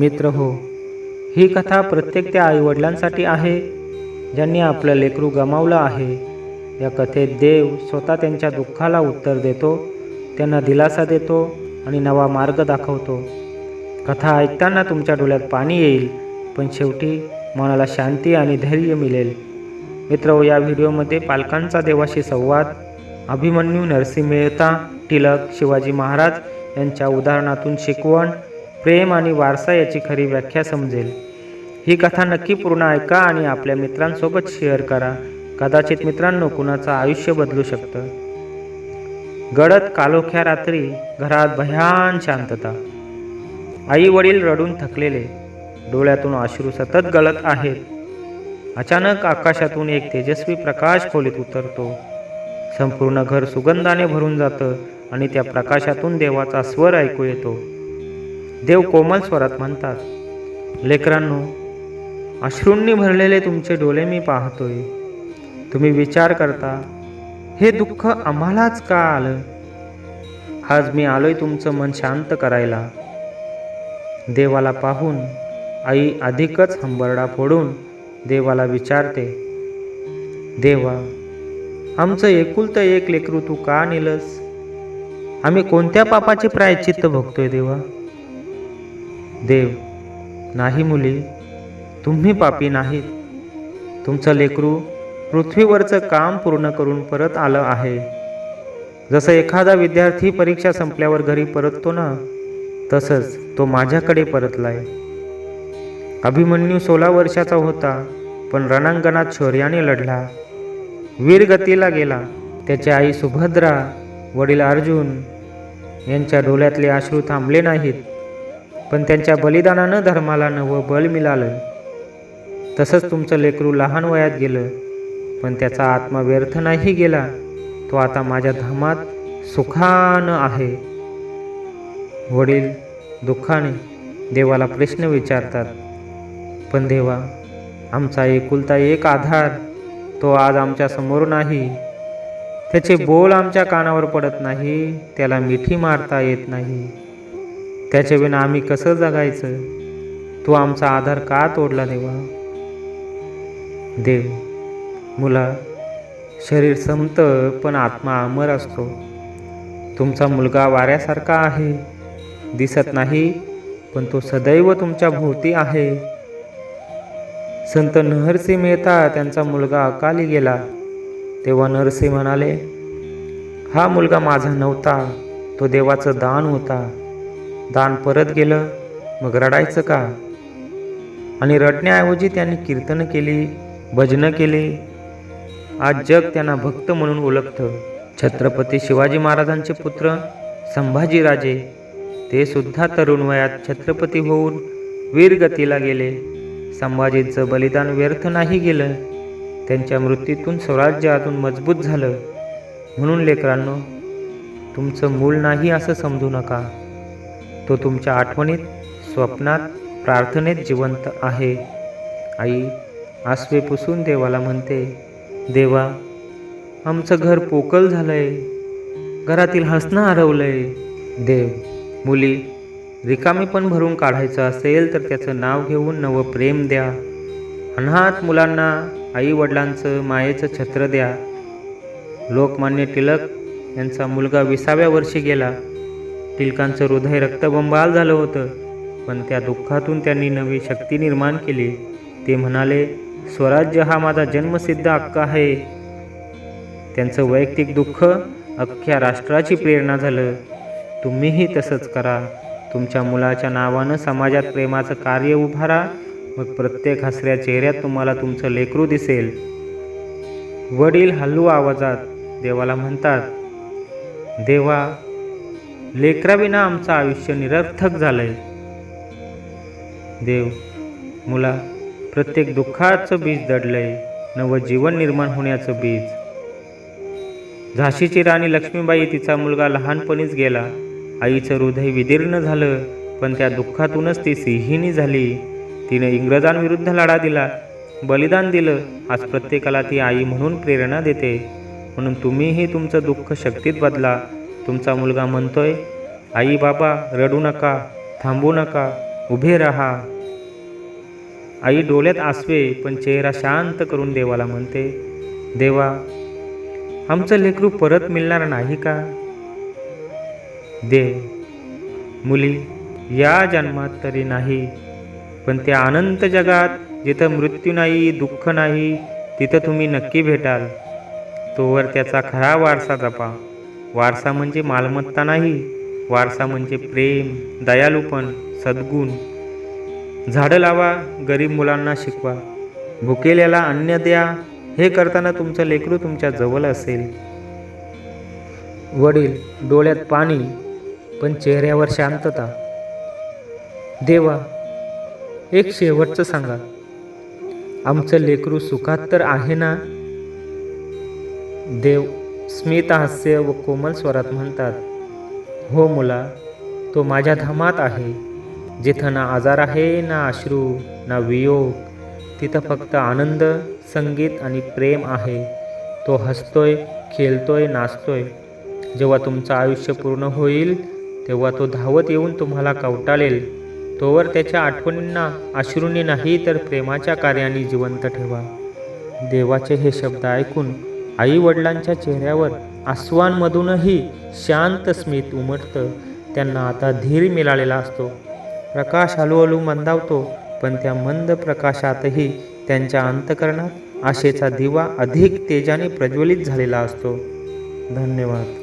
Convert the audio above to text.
मित्र हो. ही कथा प्रत्येक त्या आईवडिलांसाठी आहे ज्यांनी आपलं लेकरू गमावलं आहे. या कथेत देव स्वतः त्यांच्या दुःखाला उत्तर देतो त्यांना दिलासा देतो आणि नवा मार्ग दाखवतो. कथा ऐकताना तुमच्या डोळ्यात पाणी येईल पण शेवटी मनाला शांती आणि धैर्य मिळेल. मित्र हो, या व्हिडिओमध्ये पालकांचा देवाशी संवाद अभिमन्यू नरसिंह मेहता टिलक शिवाजी महाराज यांच्या उदाहरणातून शिकवण प्रेम आणि वारसा याची खरी व्याख्या समजेल. ही कथा नक्की पूर्ण ऐका आणि आपल्या मित्रांसोबत शेअर करा. कदाचित मित्रांनो कुणाचं आयुष्य बदलू शकतं. गडद कालोख्या रात्री घरात भयान शांतता. आई वडील रडून थकलेले. डोळ्यातून अश्रू सतत गळत आहेत. अचानक आकाशातून एक तेजस्वी प्रकाश खोलीत उतरतो. संपूर्ण घर सुगंधाने भरून जातं आणि त्या प्रकाशातून देवाचा स्वर ऐकू येतो. देव कोमल स्वरात म्हणतात लेकरांनो अश्रूंनी भरलेले तुमचे डोळे मी पाहतोय. तुम्ही विचार करता हे दुःख आम्हालाच का आलं? आज मी आलोय तुमचं मन शांत करायला. देवाला पाहून आई अधिकच हंबरडा फोडून देवाला विचारते देवा आमचं एकुलतं एक लेकरू तू का नेलंस? आम्ही कोणत्या पापाचे प्रायचित्त भोगतोय देवा? देव नाही मुली तुम्ही पापी नाहीत. तुमचं लेकरू पृथ्वीवरचं काम पूर्ण करून परत आलं आहे. जसं एखादा विद्यार्थी परीक्षा संपल्यावर घरी परततो ना तसंच तो माझ्याकडे परतलाय. अभिमन्यू सोळा वर्षाचा होता पण रणांगणात शौर्याने लढला. वीरगतीला गेला. त्याची आई सुभद्रा वडील अर्जुन यांच्या डोळ्यातले अश्रू थांबले नाहीत. पण त्यांच्या बलिदानानं धर्माला नवं बल मिळालं. तसंच तुमचं लेकरू लहान वयात गेलं पण त्याचा आत्मा व्यर्थ नाही गेला. तो आता माझ्या धामात सुखानं आहे. वडील दुःखाने देवाला प्रश्न विचारतात पण देवा आमचा एकुलता एक आधार तो आज आमच्यासमोर नाही. त्याचे बोल आमच्या कानावर पडत नाही त्याला मिठी मारता येत नाही. त्याच्या विना आम्ही कसं जगायचं? तू आमचा आधार का तोडला देवा? देव मुला शरीर संत पण आत्मा अमर असतो. तुमचा मुलगा वाऱ्यासारखा आहे. दिसत नाही पण तो सदैव तुमच्या भोवती आहे. संत नरसिंह मेहता त्यांचा मुलगा अकाली गेला. तेव्हा नरसिंह म्हणाले हा मुलगा माझा नव्हता. तो देवाचं दान होता. दान परत गेलं मग रडायचं का? आणि रडण्याऐवजी त्यांनी कीर्तन केली भजनं केली. आज जग त्यांना भक्त म्हणून ओळखतं. छत्रपती शिवाजी महाराजांचे पुत्र संभाजीराजे ते सुद्धा तरुण वयात छत्रपती होऊन वीरगतीला गेले. संभाजींचं बलिदान व्यर्थ नाही गेलं. त्यांच्या मृत्यूतून स्वराज्य अजून मजबूत झालं. म्हणून लेकरांनो तुमचं मूल नाही असं समजू नका. तो तुमच्या आठवणीत स्वप्नात प्रार्थनेत जिवंत आहे. आई आसवे पुसून देवाला म्हणते देवा आमचं घर पोकल झालंय. घरातील हसणं हरवलंय. देव मुली रिकामी पण भरून काढायचं असेल तर त्याचं नाव घेऊन नवं प्रेम द्या. अनाथ मुलांना आई वडिलांचं मायेचं छत्र द्या. लोकमान्य टिळक यांचा मुलगा विसाव्या वर्षी गेला. टिळकांचं हृदय रक्तबंबाल झालं होतं. पण त्या दुःखातून त्यांनी नवी शक्ती निर्माण केली. ते म्हणाले स्वराज्य हा माझा जन्मसिद्ध हक्क आहे. त्यांचं वैयक्तिक दुःख अख्ख्या राष्ट्राची प्रेरणा झालं. तुम्हीही तसंच करा. तुमच्या मुलाच्या नावानं समाजात प्रेमाचं कार्य उभारा. मग प्रत्येक हसऱ्या चेहऱ्यात तुम्हाला तुमचं लेकरू दिसेल. वडील हल्लू आवाजात देवाला म्हणतात देवा लेकराविना आमचं आयुष्य निरर्थक झालंय. देव मुला प्रत्येक दुःखाचं बीज दडलंय. नवं जीवन निर्माण होण्याचं बीज. झाशीची राणी लक्ष्मीबाई तिचा मुलगा लहानपणीच गेला. आईचं हृदय विदीर्ण झालं पण त्या दुःखातूनच ती सिंहिणी झाली. तिने इंग्रजांविरुद्ध लढा दिला. बलिदान दिलं. आज प्रत्येकाला ती आई म्हणून प्रेरणा देते. म्हणून तुम्हीही तुमचं दुःख शक्तीत बदला. तुमचा मुलगा म्हणतोय आई बाबा रडू नका थांबू नका उभे राहा. आई डोळ्यात आसवे पण चेहरा शांत करून देवाला म्हणते देवा आमचं लेकरू परत मिळणार नाही का? दे मुली या जन्मात तरी नाही पण त्या अनंत जगात जिथं मृत्यू नाही दुःख नाही तिथं तुम्ही नक्की भेटाल. तोवर त्याचा खरा वारसा जपा. वारसा म्हणजे मालमत्ता नाही वारसा म्हणजे प्रेम दयालूपण सद्गुण. झाडं लावा गरीब मुलांना शिकवा. भुकेल्याला अन्न द्या हे करताना तुमचं लेकरू तुमच्या जवळ असेल. वडील डोळ्यात पाणी पण चेहऱ्यावर शांतता. देवा एक शेवटचं सांगा. आमचं लेकरू सुखात तर आहे ना? देव स्मितहास्य व कोमल स्वरात म्हणतात हो मुला तो माझ्या धामात आहे. जिथं ना आजार आहे ना अश्रू ना वियोग तिथं फक्त आनंद संगीत आणि प्रेम आहे. तो हसतोय खेळतोय नाचतोय. जेव्हा तुमचं आयुष्य पूर्ण होईल तेव्हा तो धावत येऊन तुम्हाला कवटाळेल तोवर त्याच्या आठवणींना अश्रूंनी नाही तर प्रेमाच्या कार्याने जिवंत ठेवा. देवाचे हे शब्द ऐकून आई वडिलांच्या चेहऱ्यावर आसवांमधूनही शांत स्मित उमटतं. त्यांना आता धीर मिळालेला असतो. प्रकाश हळूहळू मंदावतो पण त्या मंद प्रकाशातही त्यांच्या अंतकरणात आशेचा दिवा अधिक तेजाने प्रज्वलित झालेला असतो. धन्यवाद.